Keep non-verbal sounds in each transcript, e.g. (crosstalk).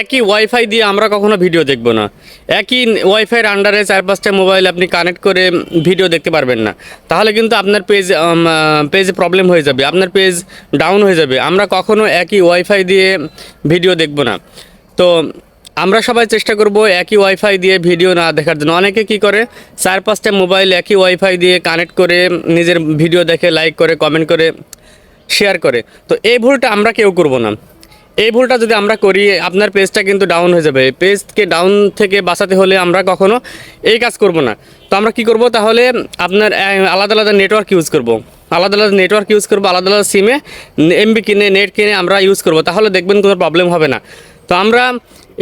একই ওয়াইফাই দিয়ে আমরা কখনো ভিডিও দেখব না। একই ওয়াইফাইয়ের আন্ডারে চার পাঁচটা মোবাইল আপনি কানেক্ট করে ভিডিও দেখতে পারবেন না। তাহলে কিন্তু আপনার পেজ পেজে প্রবলেম হয়ে যাবে, আপনার পেজ ডাউন হয়ে যাবে। আমরা কখনো একই ওয়াইফাই দিয়ে ভিডিও দেখব না। তো আমরা সবাই চেষ্টা করব একই ওয়াইফাই দিয়ে ভিডিও না দেখার জন্য। অনেকে কি করে? চার পাঁচটা মোবাইল একই ওয়াইফাই দিয়ে কানেক্ট করে নিজের ভিডিও দেখে লাইক করে কমেন্ট করে শেয়ার করে। তো এই ভুলটা আমরা কেউ করব না। এই ভুলটা যদি আমরা করি, আপনার পেজটা কিন্তু ডাউন হয়ে যাবে। পেজকে ডাউন থেকে বাঁচাতে হলে আমরা কখনো এই কাজ করব না। তো আমরা কি করব? তাহলে আপনার আলাদা আলাদা নেটওয়ার্ক ইউজ করব। আলাদা আলাদা নেটওয়ার্ক ইউজ করব, আলাদা আলাদা সিমে এমবি কিনে নেট কিনে আমরা ইউজ করব। তাহলে দেখবেন কোনো প্রবলেম হবে না। তো আমরা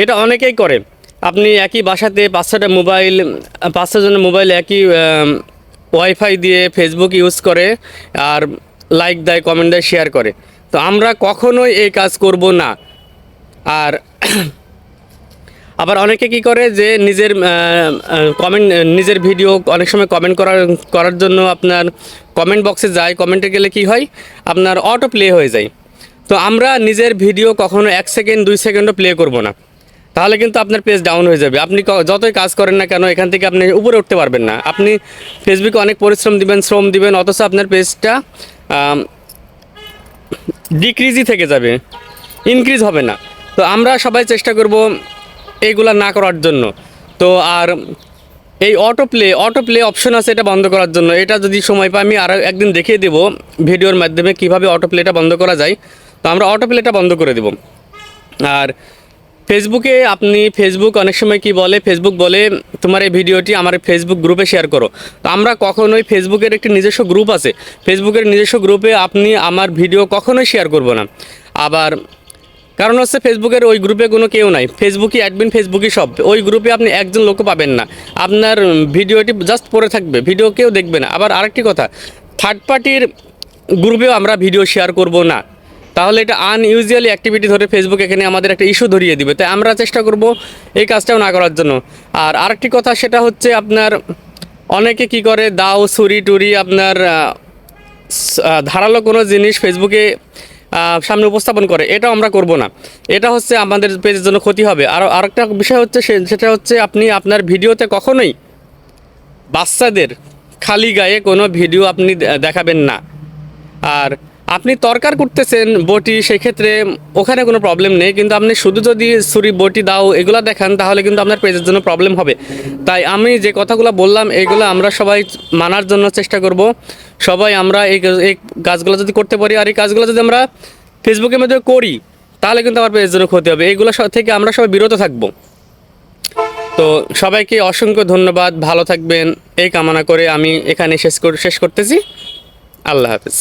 এটা অনেকেই করে। আপনি একই বাসাতে পাঁচ ছটা মোবাইল পাঁচ ছজনের মোবাইল একই ওয়াইফাই দিয়ে ফেসবুক ইউজ করে, আর লাইক দেয় কমেন্ট দেয় শেয়ার করে। তো আমরা কখনোই এই কাজ করব না। আর (clears throat) আবার অনেকে কি করে যে নিজের কমেন্ট নিজের ভিডিও অনেক সময় কমেন্ট করার করার জন্য আপনার কমেন্ট বক্সে যায়। কমেন্টে গেলে কি হয়? আপনার অটো প্লে হয়ে যায়। তো আমরা নিজের ভিডিও কখনো এক সেকেন্ড দুই সেকেন্ডও প্লে করব না। তাহলে কিন্তু আপনার পেজ ডাউন হয়ে যাবে। আপনি যতই কাজ করেন না কেন, এখান থেকে আপনি উপরে উঠতে পারবেন না। আপনি ফেসবুকে অনেক পরিশ্রম দিবেন, শ্রম দিবেন, অথচ আপনার পেজটা ডিক্রিজই থেকে যাবে। ইনক্রিজ হবে না। তো আমরা সবাই চেষ্টা করব এইগুলা না করার জন্য। তো আর এই auto play auto play option আছে এটা বন্ধ করার জন্য। এটা যদি সময় পাই, আমি আরও একদিন দেখিয়ে দেব ভিডিওর মাধ্যমে কীভাবে অটো প্লেটা বন্ধ করা যায়। তো আমরা অটো প্লেটা বন্ধ করে দেব। আর ফেসবুকে আপনি ফেসবুক অনেক সময় কি বলে, ফেসবুক বলে, তোমার এই ভিডিওটি আমার ফেসবুক গ্রুপে শেয়ার করো। তো আমরা কখনোই ফেসবুকের একটি নিজস্ব গ্রুপ আছে। ফেসবুকের নিজস্ব গ্রুপে আপনি আমার ভিডিও কখনোই শেয়ার করব না। আবার, কারণ হচ্ছে ফেসবুকের ওই গ্রুপে কোনো কেউ নাই। ফেসবুকই অ্যাডমিন ফেসবুকই সব। ওই গ্রুপে আপনি একজন লোকও পাবেন না। আপনার ভিডিওটি জাস্ট পড়ে থাকবে, ভিডিও কেউ দেখবে না। আবার আরেকটি কথা থার্ড পার্টির গ্রুপেও আমরা ভিডিও শেয়ার করব না। তাহলে এটা আনইউজুয়ালি অ্যাক্টিভিটি ধরে ফেসবুক এখানে আমাদের একটা ইস্যু ধরিয়ে দিবে। তাই আমরা চেষ্টা করব এই কাজটাও না করার জন্য। আর আরেকটি কথা, সেটা হচ্ছে আপনার অনেকে কি করে, দাও, ছুরি, টুরি, আপনার ধারালো কোনো জিনিস ফেসবুকে সামনে উপস্থাপন করে, এটাও আমরা করব না। এটা হচ্ছে আমাদের পেজের জন্য ক্ষতি হবে। আর আরেকটা বিষয় হচ্ছে সেটা হচ্ছে আপনি আপনার ভিডিওতে কখনোই বাচ্চাদের খালি গায়ে কোনো ভিডিও আপনি দেখাবেন না। আর আপনি তরকার করতেছেন বটি, সেক্ষেত্রে ওখানে কোনো প্রবলেম নেই, কিন্তু আপনি শুধু যদি ছুরি, বটি দাও, এগুলো দেখান, তাহলে কিন্তু আপনার পেজের জন্য প্রবলেম হবে। তাই আমি যে কথাগুলো বললাম, এগুলো আমরা সবাই মানার জন্য চেষ্টা করব। সবাই আমরা এই এই কাজগুলো যদি করতে পারি, আর এই কাজগুলো যদি আমরা ফেসবুকের মধ্যে করি, তাহলে কিন্তু আমার পেজের জন্য ক্ষতি হবে। সব থেকে আমরা সবাই বিরত থাকব। তো সবাইকে অসংখ্য ধন্যবাদ, ভালো থাকবেন, এই কামনা করে আমি এখানে শেষ শেষ করতেছি। আল্লাহ হাফিজ।